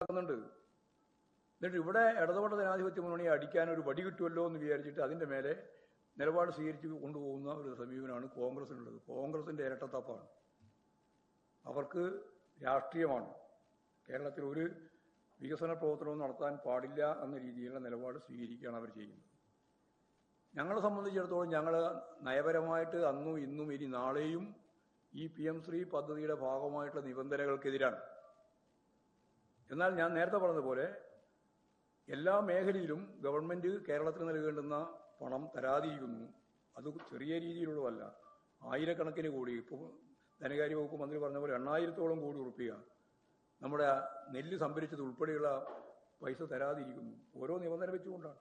നടക്കുന്നുണ്ട് എന്നിട്ട് ഇവിടെ ഇടതുപക്ഷ ജനാധിപത്യ മുന്നണിയെ അടിക്കാൻ ഒരു വടി കിട്ടുമല്ലോ എന്ന് വിചാരിച്ചിട്ട് അതിന്റെ മേലെ നിലപാട് സ്വീകരിച്ച് കൊണ്ടുപോകുന്ന ഒരു സമീപനമാണ് കോൺഗ്രസിനുള്ളത്. കോൺഗ്രസിന്റെ ഇരട്ടത്തപ്പാണ്. അവർക്ക് രാഷ്ട്രീയമാണ്. കേരളത്തിൽ ഒരു വികസന പ്രവർത്തനവും നടത്താൻ പാടില്ല എന്ന രീതിയിലുള്ള നിലപാട് സ്വീകരിക്കുകയാണ് അവർ ചെയ്യുന്നത്. ഞങ്ങളെ സംബന്ധിച്ചിടത്തോളം ഞങ്ങൾ നയപരമായിട്ട് അന്നും ഇന്നും ഇനി നാളെയും ഈ പി എം ശ്രീ പദ്ധതിയുടെ ഭാഗമായിട്ടുള്ള നിബന്ധനകൾക്കെതിരാണ്. എന്നാൽ ഞാൻ നേരത്തെ പറഞ്ഞതുപോലെ എല്ലാ മേഖലയിലും ഗവൺമെന്റ് കേരളത്തിന് നൽകേണ്ടുന്ന പണം തരാതിരിക്കുന്നു. അത് ചെറിയ രീതിയിലുള്ളതല്ല. ആയിരക്കണക്കിന് കൂടി. ഇപ്പോൾ ധനകാര്യ വകുപ്പ് മന്ത്രി പറഞ്ഞ പോലെ എണ്ണായിരത്തോളം കോടി ഉറപ്പിക. നമ്മുടെ നെല്ല് സംഭരിച്ചത് ഉൾപ്പെടെയുള്ള പൈസ തരാതിരിക്കുന്നു. ഓരോ നിബന്ധന വെച്ചുകൊണ്ടാണ്.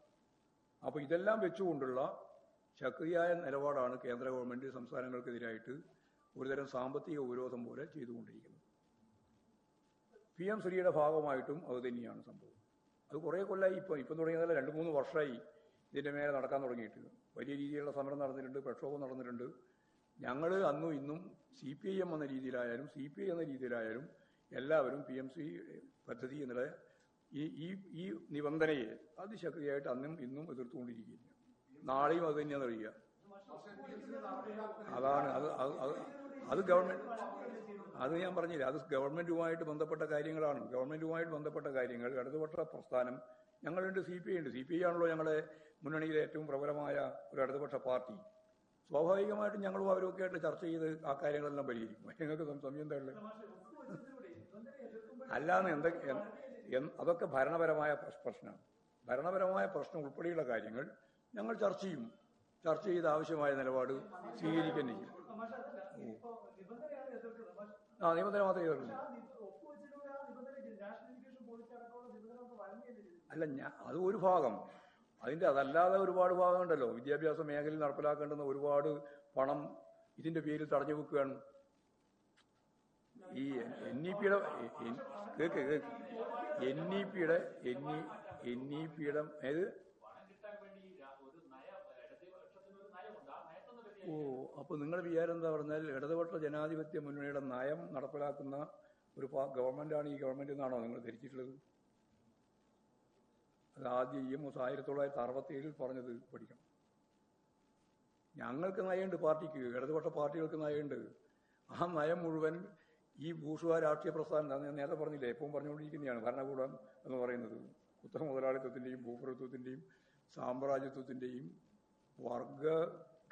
അപ്പോൾ ഇതെല്ലാം വെച്ചുകൊണ്ടുള്ള ശക്തിയായ നിലപാടാണ് കേന്ദ്ര ഗവൺമെന്റ് സംസ്ഥാനങ്ങൾക്കെതിരായിട്ട് ഒരുതരം സാമ്പത്തിക ഉപരോധം പോലെ ചെയ്തുകൊണ്ടിരിക്കുന്നത്. പി എം ശ്രീയുടെ ഭാഗമായിട്ടും അത് തന്നെയാണ് സംഭവം. അത് കുറേ കൊല്ലമായി ഇപ്പോൾ ഇപ്പം തുടങ്ങിയതല്ല രണ്ട് മൂന്ന് വർഷമായി ഇതിന്റെ മേലെ നടക്കാൻ തുടങ്ങിയിട്ട് വലിയ രീതിയിലുള്ള സമരം നടന്നിട്ടുണ്ട് പ്രക്ഷോഭം നടന്നിട്ടുണ്ട്. ഞങ്ങൾ അന്നും ഇന്നും സി പി ഐ എം എന്ന രീതിയിലായാലും സി പി ഐ എന്ന രീതിയിലായാലും എല്ലാവരും പി എം സി പദ്ധതി എന്നുള്ള ഈ ഈ ഈ നിബന്ധനയെ അതിശക്തിയായിട്ട് അന്നും ഇന്നും എതിർത്തുകൊണ്ടിരിക്കുകയില്ല നാളെയും അത് തന്നെയാണ് അറിയുക. അതാണ് അത് അത് അത് ഗവൺമെന്റ് അത് ഞാൻ പറഞ്ഞില്ല അത് ഗവൺമെന്റുമായിട്ട് ബന്ധപ്പെട്ട കാര്യങ്ങളാണ്. ഗവൺമെന്റുമായിട്ട് ബന്ധപ്പെട്ട കാര്യങ്ങൾ ഇടതുപക്ഷ പ്രസ്ഥാനം ഞങ്ങളുണ്ട് സി പി ഐ ഉണ്ട്. സി പി ഐ ആണല്ലോ ഞങ്ങളെ മുന്നണിയിലെ ഏറ്റവും പ്രബലമായ ഒരു ഇടതുപക്ഷ പാർട്ടി. സ്വാഭാവികമായിട്ടും ഞങ്ങളും അവരൊക്കെ ആയിട്ട് ചർച്ച ചെയ്ത് ആ കാര്യങ്ങളെല്ലാം പരിഹരിക്കും. ഞങ്ങൾക്ക് സം- സമയം എന്താ ഉള്ളത് അല്ലാന്ന് എന്തൊക്കെ അതൊക്കെ ഭരണപരമായ പ്രശ്- പ്രശ്നമാണ്. ഭരണപരമായ പ്രശ്നം ഉൾപ്പെടെയുള്ള കാര്യങ്ങൾ ഞങ്ങൾ ചർച്ച ചെയ്യും. ചർച്ച ചെയ്ത് ആവശ്യമായ നിലപാട് സ്വീകരിക്കാൻ ചെയ്യും ആ നിബന്ധന മാത്രമേ എതിർക്കുള്ളൂ അല്ല ഞാൻ അത് ഒരു ഭാഗം. അതിന്റെ അതല്ലാതെ ഒരുപാട് ഭാഗമുണ്ടല്ലോ. വിദ്യാഭ്യാസ മേഖലയിൽ നടപ്പിലാക്കേണ്ടുന്ന ഒരുപാട് പണം ഇതിന്റെ പേരിൽ തടഞ്ഞു വെക്കുകയാണ്. ഈ എൻ ഇ പിയുടെ കേക്ക് കേക്ക്. എൻ ഇ പിയുടെ എൻ ഇ എൻ ഇ പിയുടെ ഏത് പണം കിട്ടാൻ വേണ്ടി രാ- ഒരു നയ ഇടതുപക്ഷത്തിന് ഒരു നയമുണ്ട് ആ നയത്തൊന്നും വ്യതിയാനം ഓ അപ്പൊ നിങ്ങളുടെ വിചാരം എന്താ പറഞ്ഞാൽ ഇടതുപക്ഷ ജനാധിപത്യ മുന്നണിയുടെ നയം നടപ്പിലാക്കുന്ന ഒരു ഗവൺമെന്റ് ഗവൺമെന്റാണ് ഈ ഗവൺമെന്റ് എന്നാണോ നിങ്ങൾ ധരിച്ചിട്ടുള്ളത്? അത് ആദ്യം ഇ എം എസ് ആയിരത്തി തൊള്ളായിരത്തി അറുപത്തി ഏഴിൽ പറഞ്ഞത് പഠിക്കണം. ഞങ്ങൾക്ക് നയമുണ്ട് പാർട്ടിക്ക് ഇടതുപക്ഷ പാർട്ടികൾക്ക് നയമുണ്ട്. ആ നയം മുഴുവൻ ഈ ഭൂഷുവ രാഷ്ട്രീയ പ്രസ്ഥാനം ഞാൻ നേരത്തെ പറഞ്ഞില്ലേ എപ്പോഴും പറഞ്ഞുകൊണ്ടിരിക്കുന്നതാണ് ഭരണകൂടം എന്ന് പറയുന്നത്. കുത്തക മുതലാളിത്തത്തിന്റെയും ഭൂപ്രഭുത്വത്തിന്റെയും സാമ്രാജ്യത്വത്തിന്റെയും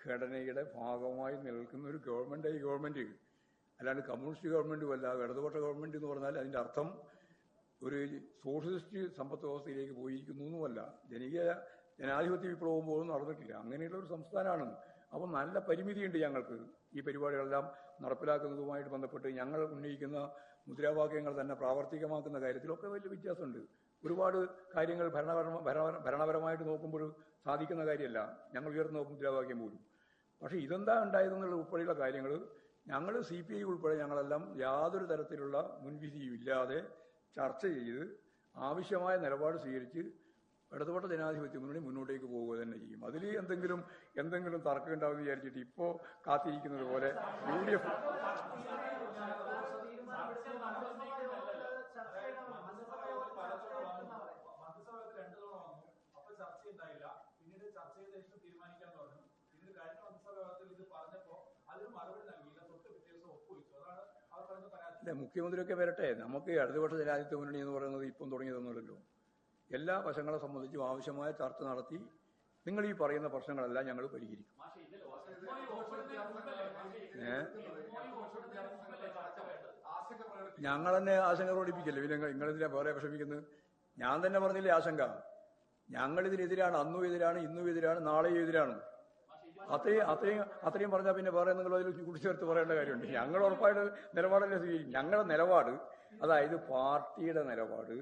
വർഗഘടനയുടെ ഭാഗമായി നിൽക്കുന്ന ഒരു ഗവൺമെന്റ് ഈ ഗവൺമെന്റ് അല്ലാണ്ട് കമ്മ്യൂണിസ്റ്റ് ഗവൺമെന്റും അല്ല ഇടതുപക്ഷ ഗവൺമെന്റ് എന്ന് പറഞ്ഞാൽ അതിന്റെ അർത്ഥം ഒരു സോഷ്യലിസ്റ്റ് സമ്പദ് വ്യവസ്ഥയിലേക്ക് പോയിരിക്കുന്നു എന്നുമല്ല. ജനകീയ ജനാധിപത്യ വിപ്ലവം പോലും നടന്നിട്ടില്ല. അങ്ങനെയുള്ള ഒരു സംസ്ഥാനമാണ്. അപ്പം നല്ല പരിമിതിയുണ്ട് ഞങ്ങൾക്ക്. ഈ പരിപാടികളെല്ലാം നടപ്പിലാക്കുന്നതുമായിട്ട് ബന്ധപ്പെട്ട് ഞങ്ങൾ ഉന്നയിക്കുന്ന മുദ്രാവാക്യങ്ങൾ തന്നെ പ്രാവർത്തികമാക്കുന്ന കാര്യത്തിലൊക്കെ വലിയ വ്യത്യാസമുണ്ട്. ഒരുപാട് കാര്യങ്ങൾ ഭരണപരമ ഭരണപരമായിട്ട് നോക്കുമ്പോൾ സാധിക്കുന്ന കാര്യമല്ല. ഞങ്ങൾ ഉയർന്നു ഉയർന്ന മുദ്രാവാക്യം പോലും. പക്ഷേ ഇതെന്താ ഉണ്ടായതെന്നുള്ള ഉൾപ്പെടെയുള്ള കാര്യങ്ങൾ ഞങ്ങൾ സി പി ഐ ഉൾപ്പെടെ ഞങ്ങളെല്ലാം യാതൊരു തരത്തിലുള്ള മുൻവിധിയും ഇല്ലാതെ ചർച്ച ചെയ്ത് ആവശ്യമായ നിലപാട് സ്വീകരിച്ച് ഇടതുപെട്ട ജനാധിപത്യ മുന്നണി മുന്നോട്ടേക്ക് പോവുക തന്നെ ചെയ്യും. അതിൽ എന്തെങ്കിലും എന്തെങ്കിലും തർക്കം ഉണ്ടാവുമെന്ന് വിചാരിച്ചിട്ട് ഇപ്പോൾ കാത്തിരിക്കുന്നത് പോലെ യു ഡി എഫ് മന്ത്രിസഭയിൽ രണ്ടു തവണ വന്നു അപ്പൊ ചർച്ച ഉണ്ടായില്ല പിന്നീട് ചർച്ച ചെയ്ത ശേഷം തീരുമാനിക്കാന്ന് പറഞ്ഞു പിന്നീട് കഴിഞ്ഞ മന്ത്രിസഭ യോഗത്തിൽ ഇത് പറഞ്ഞപ്പോ അതിന് മറുപടി നൽകിയില്ല തൊട്ട് പിറ്റേ ദിവസം ഒപ്പുവെച്ചു അതാണ് അവർ പറഞ്ഞ പരാതി അല്ല മുഖ്യമന്ത്രിയൊക്കെ വരട്ടെ. നമുക്ക് ഇടതുപക്ഷ ജനാധിപത്യ മുന്നണി എന്ന് പറയുന്നത് ഇപ്പം തുടങ്ങിയതൊന്നുമല്ലല്ലോ. എല്ലാ വശങ്ങളെ സംബന്ധിച്ചും ആവശ്യമായ ചർച്ച നടത്തി നിങ്ങൾ ഈ പറയുന്ന പ്രശ്നങ്ങളെല്ലാം ഞങ്ങൾ പരിഹരിക്കും. ഞങ്ങൾ തന്നെ ആശങ്ക പ്രകടിപ്പിക്കില്ല? പിന്നെ നിങ്ങളെന്തിനാ വേറെ വിഷമിക്കുന്നത്? ഞാൻ തന്നെ പറഞ്ഞില്ലേ ആശങ്ക. ഞങ്ങളിതിനെതിരാണ് അന്നും എതിരാണ് ഇന്നും എതിരാണ് നാളെയും എതിരാണ്. അത്രയും അത്രയും അത്രയും പറഞ്ഞാൽ പിന്നെ വേറെ നിങ്ങൾ അതിൽ കുടിച്ചേർത്ത് പറയേണ്ട കാര്യമുണ്ട്. ഞങ്ങൾ ഉറപ്പായിട്ട് നിലപാടല്ലേ സ്വീകരിക്കും. ഞങ്ങളുടെ നിലപാട് അതായത് പാർട്ടിയുടെ നിലപാട്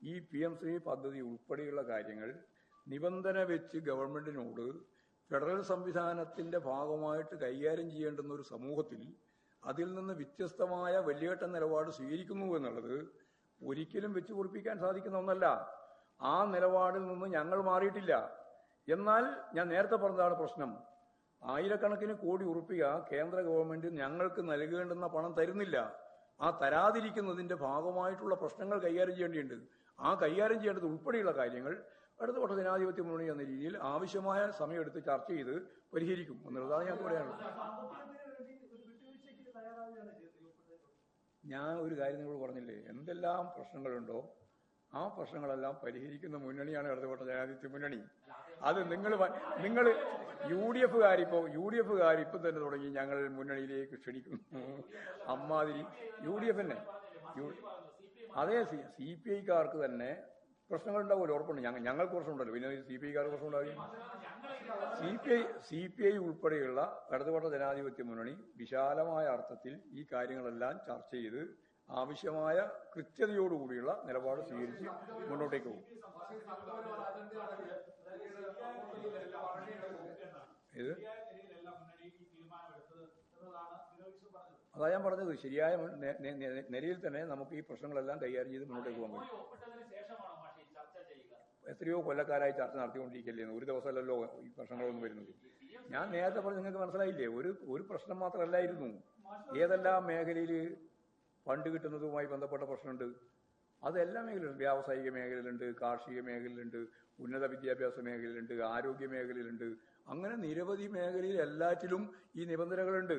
ഈ പി എം ശ്രീ പദ്ധതി ഉൾപ്പെടെയുള്ള കാര്യങ്ങൾ നിബന്ധന വെച്ച് ഗവൺമെന്റിനോട് ഫെഡറൽ സംവിധാനത്തിന്റെ ഭാഗമായിട്ട് കൈകാര്യം ചെയ്യേണ്ടുന്ന ഒരു സമൂഹത്തിൽ അതിൽ നിന്ന് വ്യത്യസ്തമായ വലിയേട്ട നിലപാട് സ്വീകരിക്കുന്നു എന്നുള്ളത് ഒരിക്കലും വെച്ച് കുറിപ്പിക്കാൻ സാധിക്കുന്ന ഒന്നല്ല. ആ നിലപാടിൽ നിന്ന് ഞങ്ങൾ മാറിയിട്ടില്ല. എന്നാൽ ഞാൻ നേരത്തെ പറഞ്ഞതാണ് പ്രശ്നം. ആയിരക്കണക്കിന് കോടി ഉറുപ്പിക കേന്ദ്ര ഗവൺമെന്റ് ഞങ്ങൾക്ക് നൽകേണ്ടുന്ന പണം തരുന്നില്ല. ആ തരാതിരിക്കുന്നതിന്റെ ഭാഗമായിട്ടുള്ള പ്രശ്നങ്ങൾ കൈകാര്യം ചെയ്യേണ്ടിയുണ്ട്. ആ കൈകാര്യം ചെയ്യേണ്ടത് ഉൾപ്പെടെയുള്ള കാര്യങ്ങൾ അടുത്ത വട്ട ജനാധിപത്യ മുന്നണി എന്ന രീതിയിൽ ആവശ്യമായ സമയമെടുത്ത് ചർച്ച ചെയ്ത് പരിഹരിക്കും എന്നുള്ളതാണ് ഞാൻ പറയാനുള്ളത്. ഞാൻ ഒരു കാര്യം നിങ്ങൾ പറഞ്ഞില്ലേ? എന്തെല്ലാം പ്രശ്നങ്ങളുണ്ടോ ആ പ്രശ്നങ്ങളെല്ലാം പരിഹരിക്കുന്ന മുന്നണിയാണ് ഇടതുപെട്ട ജനാധിപത്യ മുന്നണി. അത് നിങ്ങൾ നിങ്ങൾ യു ഡി എഫുകാരിപ്പോ യു ഡി എഫുകാർ ഇപ്പം തന്നെ തുടങ്ങി ഞങ്ങൾ മുന്നണിയിലേക്ക് ക്ഷണിക്കുന്നു. അമ്മാതിരി യു ഡി എഫിനെ തന്നെ. അതേ സി പി ഐക്കാർക്ക് തന്നെ പ്രശ്നങ്ങളുണ്ടാവുമല്ലോ ഉറപ്പുണ്ട്. ഞങ്ങൾ ഞങ്ങൾക്ക് പ്രശ്നമുണ്ടല്ലോ. പിന്നെ സി പി ഐക്കാർക്ക് പ്രശ്നമുണ്ടാകും C P I C P I ഉൾപ്പെടെയുള്ള ഇടതുപക്ഷ ജനാധിപത്യ മുന്നണി വിശാലമായ അർത്ഥത്തിൽ ഈ കാര്യങ്ങളെല്ലാം ചർച്ച ചെയ്ത് ആവശ്യമായ കൃത്യതയോടുകൂടിയുള്ള നിലപാട് സ്വീകരിച്ച് മുന്നോട്ടേക്ക് പോകും ഇത് ശരിയായ നിലയിലല്ല മുന്നണി ഈ തീരുമാനമെടുത്തത് എന്നതാണ് വിനോദ് പറഞ്ഞത് അതാ ഞാൻ പറഞ്ഞത് ശരിയായ നിലയിൽ തന്നെ നമുക്ക് ഈ പ്രശ്നങ്ങളെല്ലാം കൈകാര്യം ചെയ്ത് മുന്നോട്ടേക്ക് പോകാൻ ചെയ്യുക എത്രയോ കൊല്ലക്കാരായി ചർച്ച നടത്തിക്കൊണ്ടിരിക്കുകയല്ലേ ഒരു ദിവസമല്ലല്ലോ ഈ പ്രശ്നങ്ങളൊന്നും വരുന്നത്. ഞാൻ നേരത്തെ പറഞ്ഞ് നിങ്ങൾക്ക് മനസ്സിലായില്ലേ? ഒരു ഒരു പ്രശ്നം മാത്രമല്ലായിരുന്നു. ഏതെല്ലാം മേഖലയിൽ ഫണ്ട് കിട്ടുന്നതുമായി ബന്ധപ്പെട്ട പ്രശ്നമുണ്ട്. അതെല്ലാ മേഖലയിലുണ്ട് വ്യാവസായിക മേഖലയിലുണ്ട് കാർഷിക മേഖലയിലുണ്ട് ഉന്നത വിദ്യാഭ്യാസ മേഖലയിലുണ്ട് ആരോഗ്യ മേഖലയിലുണ്ട്. അങ്ങനെ നിരവധി മേഖലയിൽ എല്ലാറ്റിലും ഈ നിബന്ധനകളുണ്ട്.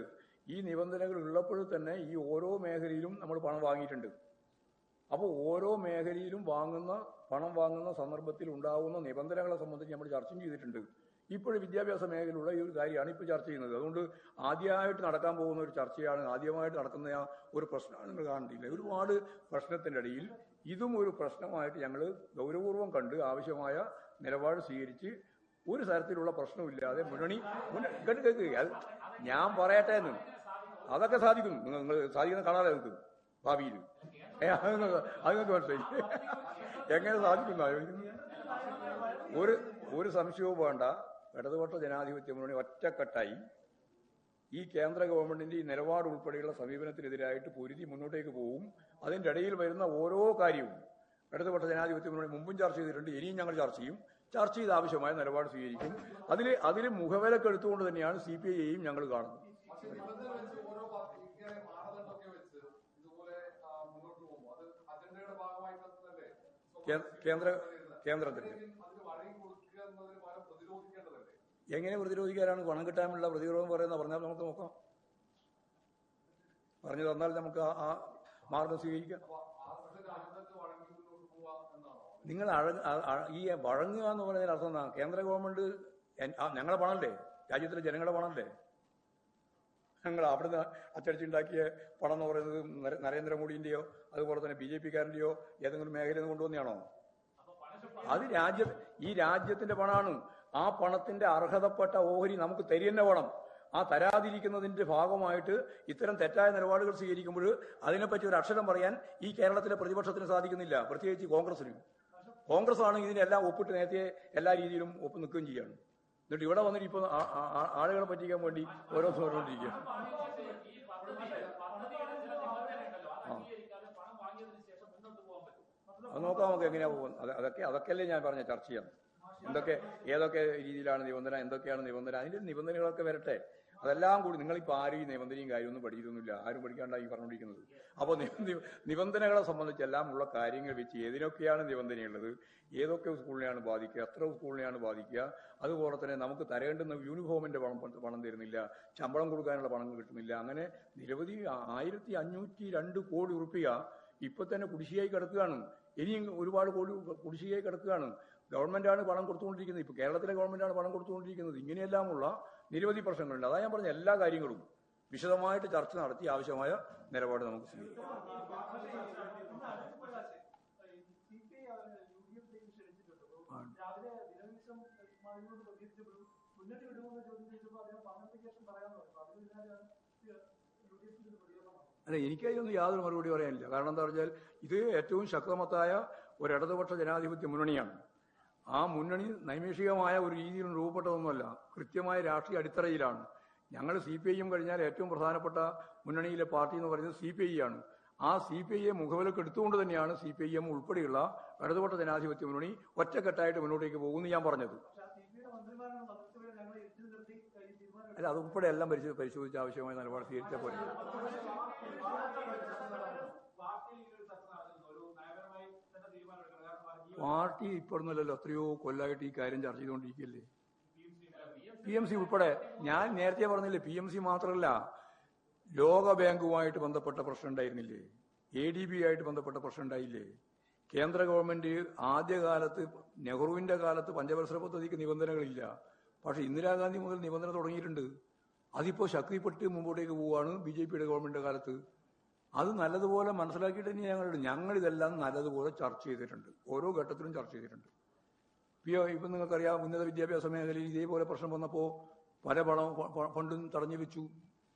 ഈ നിബന്ധനകൾ ഉള്ളപ്പോൾ തന്നെ ഈ ഓരോ മേഖലയിലും നമ്മൾ പണം വാങ്ങിയിട്ടുണ്ട്. അപ്പോൾ ഓരോ മേഖലയിലും വാങ്ങുന്ന പണം വാങ്ങുന്ന സന്ദർഭത്തിൽ ഉണ്ടാകുന്ന നിബന്ധനകളെ സംബന്ധിച്ച് നമ്മൾ ചർച്ചയും ചെയ്തിട്ടുണ്ട്. ഇപ്പോഴും വിദ്യാഭ്യാസ മേഖലയിലുള്ള ഈ ഒരു കാര്യമാണ് ഇപ്പോൾ ചർച്ച ചെയ്യുന്നത്. അതുകൊണ്ട് ആദ്യമായിട്ട് നടക്കാൻ പോകുന്ന ഒരു ചർച്ചയാണ് ആദ്യമായിട്ട് നടക്കുന്ന ഒരു പ്രശ്നമാണ് നിങ്ങൾ കാണുന്നില്ല. ഒരുപാട് പ്രശ്നത്തിന്റെ ഇടയിൽ ഇതും ഒരു പ്രശ്നമായിട്ട് ഞങ്ങൾ ഗൗരവപൂർവം കണ്ട് ആവശ്യമായ നിലപാട് സ്വീകരിച്ച് ഒരു തരത്തിലുള്ള പ്രശ്നമില്ലാതെ മുന്നണി മുന്നണി കേൾക്ക് അത് ഞാൻ പറയട്ടെ എന്ന്. അതൊക്കെ സാധിക്കും. നിങ്ങൾ നിങ്ങൾ സാധിക്കുന്ന കാണാതെ നിങ്ങൾക്ക് ഭാവിയിൽ. അത് മനസ്സിലായി. എങ്ങനെ സാധിക്കും ഒരു ഒരു സംശയവും വേണ്ട. ഇടതുപക്ഷ ജനാധിപത്യ മുന്നണി ഒറ്റക്കെട്ടായി. ഈ കേന്ദ്ര ഗവൺമെന്റിന്റെ ഈ നിലപാട് ഉൾപ്പെടെയുള്ള സമീപനത്തിനെതിരായിട്ട് പൊരുതി മുന്നോട്ടേക്ക് പോകും അതിന്റെ ഇടയിൽ വരുന്ന ഓരോ കാര്യവും ഇടതുപക്ഷ ജനാധിപത്യ മുന്നണി മുമ്പും ചർച്ച ചെയ്തിട്ടുണ്ട്. ഇനിയും ഞങ്ങൾ ചർച്ച ചെയ്യും. ചർച്ച ചെയ്ത് ആവശ്യമായ നിലപാട് സ്വീകരിക്കും. അതിൽ അതിൽ മുഖവിലക്കെടുത്തുകൊണ്ട് തന്നെയാണ് സി പി ഐയെയും ഞങ്ങൾ കാണുന്നത് പക്ഷേ നിബന്ധന വെച്ച് ഓരോ പാർട്ടി ഇങ്ങനെ മാനദണ്ഡമൊക്കെ വെച്ച് ഇതുപോലെ ആ, മുന്നോട്ട് പോകുമ്പോൾ അത് അജണ്ടയുടെ ഭാഗമായി തന്നതല്ലേ കേ- കേന്ദ്ര കേന്ദ്രത്തിന്റെ എങ്ങനെ പ്രതിരോധിക്കാനാണ് പണം കിട്ടാനുള്ള പ്രതിരോധം പറയുന്ന പറഞ്ഞാൽ നമുക്ക് നോക്കാം. പറഞ്ഞു തന്നാൽ നമുക്ക് ആ- മാർഗം സ്വീകരിക്കാം. നിങ്ങൾ ഈ വഴങ്ങുക എന്ന് പറയുന്നതിന് അർത്ഥം കേന്ദ്ര ഗവൺമെന്റ് ഞങ്ങളെ പണല്ലേ രാജ്യത്തിലെ ജനങ്ങളുടെ പണമല്ലേ? ഞങ്ങൾ അവിടുന്ന് അച്ചടിച്ചുണ്ടാക്കിയ പണം എന്ന് പറയുന്നത് നര- നരേന്ദ്രമോദിന്റെയോ അതുപോലെ തന്നെ ബി ജെ പിക്കാരന്റെയോ ഏതെങ്കിലും മേഖലയിൽ നിന്ന് കൊണ്ടുവന്നെയാണോ? അത് രാജ്യ ഈ രാജ്യത്തിന്റെ പണമാണ് ആ പണത്തിന്റെ അർഹതപ്പെട്ട ഓഹരി നമുക്ക് തരിയെന്നെ വേണം ആ തരാതിരിക്കുന്നതിന്റെ ഭാഗമായിട്ട് ഇത്തരം തെറ്റായ നിലപാടുകൾ സ്വീകരിക്കുമ്പോൾ അതിനെപ്പറ്റി ഒരു അക്ഷരം പറയാൻ ഈ കേരളത്തിലെ പ്രതിപക്ഷത്തിന് സാധിക്കുന്നില്ല. പ്രത്യേകിച്ച് കോൺഗ്രസിന്. കോൺഗ്രസ് ആണ് ഇതിനെല്ലാം ഒപ്പിട്ട് നേരത്തെ എല്ലാ രീതിയിലും ഒപ്പ് നിൽക്കുകയും ചെയ്യാണ്. എന്നിട്ട് ഇവിടെ വന്നിട്ട് ഇപ്പൊ ആളുകളെ പറ്റിക്കാൻ വേണ്ടി ഓരോ പറഞ്ഞുകൊണ്ടിരിക്കുക അത് നോക്കാം നമുക്ക് എങ്ങനെയാ പോകുന്നത്. അത് അതൊക്കെ അതൊക്കെയല്ലേ ഞാൻ പറഞ്ഞ ചർച്ച ചെയ്യാം എന്തൊക്കെ ഏതൊക്കെ രീതിയിലാണ് നിബന്ധന എന്തൊക്കെയാണ് നിബന്ധന? അതിന്റെ നിബന്ധനകളൊക്കെ വരട്ടെ. അതെല്ലാം കൂടി നിങ്ങളിപ്പോൾ ആരും ഈ നിബന്ധനയും കാര്യമൊന്നും പഠിക്കുന്നില്ല ആരും പഠിക്കാണ്ടായി പറഞ്ഞുകൊണ്ടിരിക്കുന്നത്. അപ്പോൾ നിബന്ധനകളെ സംബന്ധിച്ചെല്ലാം ഉള്ള കാര്യങ്ങൾ വെച്ച് ഏതിനൊക്കെയാണ് നിബന്ധനയുള്ളത്? ഏതൊക്കെ സ്കൂളിനെയാണ് ബാധിക്കുക? എത്ര സ്കൂളിനെയാണ് ബാധിക്കുക? അതുപോലെ തന്നെ നമുക്ക് തരേണ്ടുന്ന യൂണിഫോമിന്റെ പണം പണം തരുന്നില്ല. ശമ്പളം കൊടുക്കാനുള്ള പണം കിട്ടുന്നില്ല. അങ്ങനെ നിരവധി ആയിരത്തി അഞ്ഞൂറ്റി രണ്ട് കോടി ഉറുപ്പിക ഇപ്പൊ തന്നെ കുടിശ്ശിയായി കിടക്കുകയാണ്. ഇനിയും ഒരുപാട് കോടി കുടിശ്ശിയായി കിടക്കുകയാണ്. ഗവൺമെന്റാണ് പണം കൊടുത്തുകൊണ്ടിരിക്കുന്നത്. ഇപ്പൊ കേരളത്തിലെ ഗവൺമെന്റാണ് പണം കൊടുത്തുകൊണ്ടിരിക്കുന്നത്. ഇങ്ങനെയെല്ലാമുള്ള നിരവധി പ്രശ്നങ്ങളുണ്ട്. അതാ ഞാൻ പറഞ്ഞ എല്ലാ കാര്യങ്ങളും വിശദമായിട്ട് ചർച്ച നടത്തി ആവശ്യമായ നിലപാട് നമുക്ക് സ്വീകരിക്കാം. അല്ല എനിക്കതിനൊന്നും യാതൊരു മറുപടി പറയാനില്ല. കാരണം എന്താ പറഞ്ഞാൽ ഇത് ഏറ്റവും ശക്തമത്തായ ഒരു ഇടതുപക്ഷ ജനാധിപത്യ മുന്നണിയാണ്. ആ മുന്നണി നൈമേഷികമായ ഒരു രീതിയിലും രൂപപ്പെട്ടതൊന്നുമല്ല. കൃത്യമായ രാഷ്ട്രീയ അടിത്തറയിലാണ്. ഞങ്ങൾ സി പി ഐയും കഴിഞ്ഞാൽ ഏറ്റവും പ്രധാനപ്പെട്ട മുന്നണിയിലെ പാർട്ടി എന്ന് പറയുന്നത് സി പി ഐ ആണ്. ആ സി പി ഐയെ മുഖവിലക്ക് എടുത്തുകൊണ്ട് തന്നെയാണ് സി പി ഐ എം ഉൾപ്പെടെയുള്ള ഇടതുപക്ഷ ജനാധിപത്യ മുന്നണി ഒറ്റക്കെട്ടായിട്ട് മുന്നോട്ടേക്ക് പോകുമെന്ന് ഞാൻ പറഞ്ഞത്. അല്ല അതുൾപ്പെടെ എല്ലാം പരിശോധിച്ച് ആവശ്യമായ നിലപാട് സ്വീകരിച്ചാൽ പോലെ പാർട്ടിയിൽ ഇങ്ങനെ ഒരു ചർച്ച നടന്നിരുന്നു ഒരു നയപരമായി തന്നെ തീരുമാനം എടുക്കണം കാരണം വർഗീയ പാർട്ടി ഇപ്പോഴൊന്നുമല്ലല്ലോ എത്രയോ കൊല്ലമായിട്ട് ഈ കാര്യം ചർച്ച ചെയ്തുകൊണ്ടിരിക്കുകയല്ലേ. പി എം സി ഉൾപ്പെടെ ഞാൻ നേരത്തെ പറഞ്ഞില്ലേ പി എം സി മാത്രമല്ല ലോക ബാങ്കുമായിട്ട് ബന്ധപ്പെട്ട പ്രശ്നം ഉണ്ടായിരുന്നില്ലേ? എ ഡി ബി ആയിട്ട് ബന്ധപ്പെട്ട പ്രശ്നം ഉണ്ടായില്ലേ? കേന്ദ്ര ഗവൺമെന്റ് ആദ്യകാലത്ത് നെഹ്റുവിന്റെ കാലത്ത് പഞ്ചവത്സര പദ്ധതിക്ക് നിബന്ധനകളില്ല. പക്ഷെ ഇന്ദിരാഗാന്ധി മുതൽ നിബന്ധന തുടങ്ങിയിട്ടുണ്ട്. അതിപ്പോ ശക്തിപ്പെട്ട് മുമ്പോട്ടേക്ക് പോവുകയാണ് ബി ജെ പിയുടെ ഗവൺമെന്റിന്റെ കാലത്ത്. അത് നല്ലതുപോലെ മനസ്സിലാക്കിയിട്ട് തന്നെ ഞങ്ങൾ ഞങ്ങൾ ഇതെല്ലാം നല്ലതുപോലെ ചർച്ച ചെയ്തിട്ടുണ്ട്. ഓരോ ഘട്ടത്തിലും ചർച്ച ചെയ്തിട്ടുണ്ട്. ഇപ്പോൾ ഇപ്പം നിങ്ങൾക്കറിയാം ഉന്നത വിദ്യാഭ്യാസ മേഖലയിൽ ഇതേപോലെ പ്രശ്നം വന്നപ്പോൾ പല പണം ഫണ്ടും തടഞ്ഞു വെച്ചു.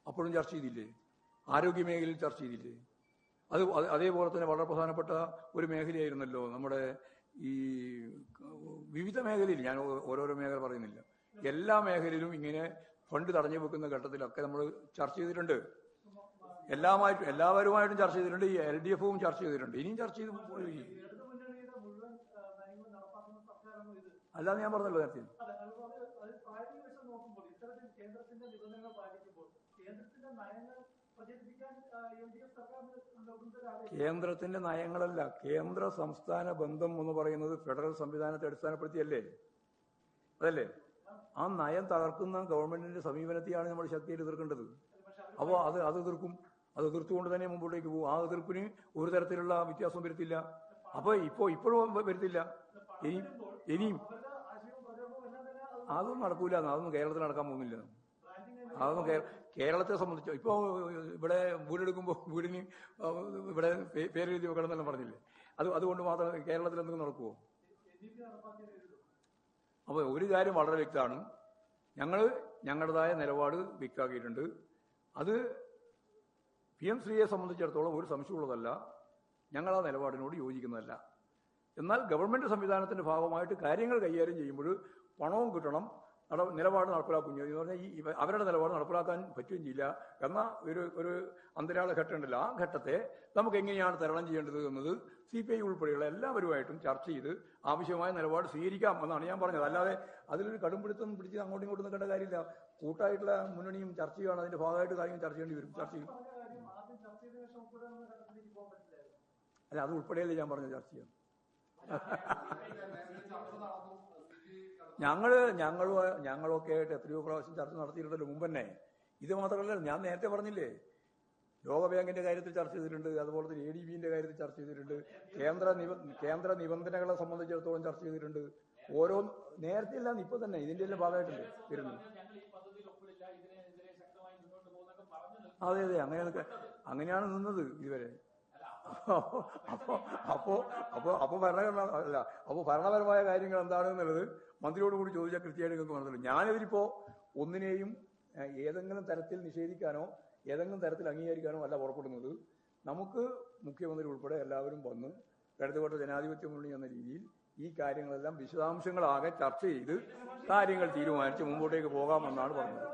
അപ്പോഴും ചർച്ച ചെയ്തില്ലേ? ആരോഗ്യ മേഖലയിൽ ചർച്ച ചെയ്തില്ലേ? അത് അത് അതേപോലെ തന്നെ വളരെ പ്രധാനപ്പെട്ട ഒരു മേഖലയായിരുന്നല്ലോ നമ്മുടെ ഈ വിവിധ മേഖലയിൽ ഞാൻ ഓരോരോ മേഖല പറയുന്നില്ല. എല്ലാ മേഖലയിലും ഇങ്ങനെ ഫണ്ട് തടഞ്ഞു വെക്കുന്ന ഘട്ടത്തിലൊക്കെ നമ്മൾ ചർച്ച ചെയ്തിട്ടുണ്ട്. എല്ലാമായിട്ടും എല്ലാവരുമായിട്ടും ചർച്ച ചെയ്തിട്ടുണ്ട്. ഈ എൽ ഡി എഫും ചർച്ച ചെയ്തിട്ടുണ്ട്. ഇനിയും ചർച്ച ചെയ്ത് അല്ലാതെ ഞാൻ പറഞ്ഞല്ലോ നേരത്തെ കേന്ദ്രത്തിന്റെ നയങ്ങളല്ല കേന്ദ്ര സംസ്ഥാന ബന്ധം എന്ന് പറയുന്നത് ഫെഡറൽ സംവിധാനത്തെ അടിസ്ഥാനപ്പെടുത്തിയല്ലേ? അതല്ലേ? ആ നയം തകർക്കുന്ന ഗവൺമെന്റിന്റെ സമീപനത്തെയാണ് നമ്മൾ ശക്തിയിൽ എതിർക്കേണ്ടത്. അപ്പോൾ അത് അത് എതിർക്കും. അത് എതിർത്തുകൊണ്ട് തന്നെ മുമ്പോട്ടേക്ക് പോകും. ആ എതിർപ്പിന് ഒരു തരത്തിലുള്ള വ്യത്യാസം വരുത്തില്ല. അപ്പൊ ഇപ്പോ ഇപ്പോഴും വരുത്തില്ല. ഇനിയും ഇനിയും അതൊന്നും നടക്കൂല. അതൊന്നും കേരളത്തിൽ നടക്കാൻ പോകുന്നില്ല. അതൊന്നും കേരളത്തെ സംബന്ധിച്ച് ഇപ്പോ ഇവിടെ വീടെടുക്കുമ്പോൾ വീടിന് ഇവിടെ പേരെഴുതി വെക്കണം എന്നെല്ലാം പറഞ്ഞില്ലേ? അത് അതുകൊണ്ട് മാത്രം കേരളത്തിൽ എന്തെങ്കിലും നടക്കുമോ അപ്പോൾ ഒരു കാര്യം വളരെ വ്യക്തമാണ്. ഞങ്ങൾ ഞങ്ങളുടേതായ നിലപാട് വ്യക്തമാക്കിയിട്ടുണ്ട്. അത് പി എം ശ്രീയെ സംബന്ധിച്ചിടത്തോളം ഒരു സംശയമുള്ളതല്ല. ഞങ്ങൾ ആ നിലപാടിനോട് യോജിക്കുന്നതല്ല. എന്നാൽ ഗവൺമെന്റ് സംവിധാനത്തിന്റെ ഭാഗമായിട്ട് കാര്യങ്ങൾ കൈകാര്യം ചെയ്യുമ്പോൾ പണവും കിട്ടണം നട നിലപാട് നടപ്പിലാക്കുകയും എന്ന് പറഞ്ഞാൽ ഈ അവരുടെ നിലപാട് നടപ്പിലാക്കാൻ പറ്റുകയും ചെയ്യില്ല. എന്ന ഒരു ഒരു അന്തരാള ഘട്ടം ഉണ്ടല്ലോ. ആ ഘട്ടത്തെ നമുക്ക് എങ്ങനെയാണ് തരണം ചെയ്യേണ്ടത് എന്നത് സി പി ഐ ഉൾപ്പെടെയുള്ള എല്ലാവരുമായിട്ടും ചർച്ച ചെയ്ത് ആവശ്യമായ നിലപാട് സ്വീകരിക്കാം എന്നാണ് ഞാൻ പറഞ്ഞത്. അല്ലാതെ അതിലൊരു കടുംപിടുത്തം പിടിച്ച് അങ്ങോട്ടും ഇങ്ങോട്ടും നിൽക്കേണ്ട കാര്യമില്ല. കൂട്ടായിട്ടുള്ള മുന്നണിയും ചർച്ച അതിന്റെ ഭാഗമായിട്ട് കാര്യങ്ങൾ ചർച്ച ചെയ്യേണ്ടി വരും. ചർച്ച ചെയ്യും. അല്ല അത് ഉൾപ്പെടെയല്ലേ ഞാൻ പറഞ്ഞ ചർച്ച ചെയ്യാം ഞങ്ങൾ ഞങ്ങളും ഞങ്ങളൊക്കെ ആയിട്ട് എത്രയോ പ്രാവശ്യം ചർച്ച നടത്തിയിട്ടുണ്ടല്ലോ മുമ്പ് തന്നെ ഇത് മാത്രമല്ല ഞാൻ നേരത്തെ പറഞ്ഞില്ലേ ലോകബാങ്കിന്റെ കാര്യത്തിൽ ചർച്ച ചെയ്തിട്ടുണ്ട് അതുപോലെ തന്നെ എ ഡി ബിന്റെ കാര്യത്തിൽ ചർച്ച ചെയ്തിട്ടുണ്ട് കേന്ദ്ര കേന്ദ്ര നിബന്ധനകളെ സംബന്ധിച്ചിടത്തോളം ചർച്ച ചെയ്തിട്ടുണ്ട്. ഓരോ നേരത്തെ എല്ലാം ഇപ്പൊ തന്നെ ഇതിന്റെ എല്ലാം ഭാഗമായിട്ടുണ്ട്. അതെ അതെ അങ്ങനെ അങ്ങനെയാണ് നിന്നത് ഇതുവരെ. അപ്പോ അപ്പോ അപ്പോ അപ്പോ ഭരണഘടന അല്ല അപ്പോ ഭരണപരമായ കാര്യങ്ങൾ എന്താണെന്നുള്ളത് മന്ത്രിയോട് കൂടി ചോദിച്ചാൽ കൃത്യമായിട്ട് നിങ്ങൾക്ക് മനസ്സിലാവും. ഞാനിതിലിപ്പോ ഒന്നിനെയും ഏതെങ്കിലും തരത്തിൽ നിഷേധിക്കാനോ ഏതെങ്കിലും തരത്തിൽ അംഗീകരിക്കാനോ അല്ല പുറപ്പെടുന്നത്. നമുക്ക് മുഖ്യമന്ത്രി ഉൾപ്പെടെ എല്ലാവരും വന്ന് ഇടതുപക്ഷ ജനാധിപത്യ മുന്നണി എന്ന രീതിയിൽ ഈ കാര്യങ്ങളെല്ലാം വിശദാംശങ്ങളാകെ ചർച്ച ചെയ്ത് കാര്യങ്ങൾ തീരുമാനിച്ച് മുമ്പോട്ടേക്ക് പോകാമെന്നാണ് പറഞ്ഞത്.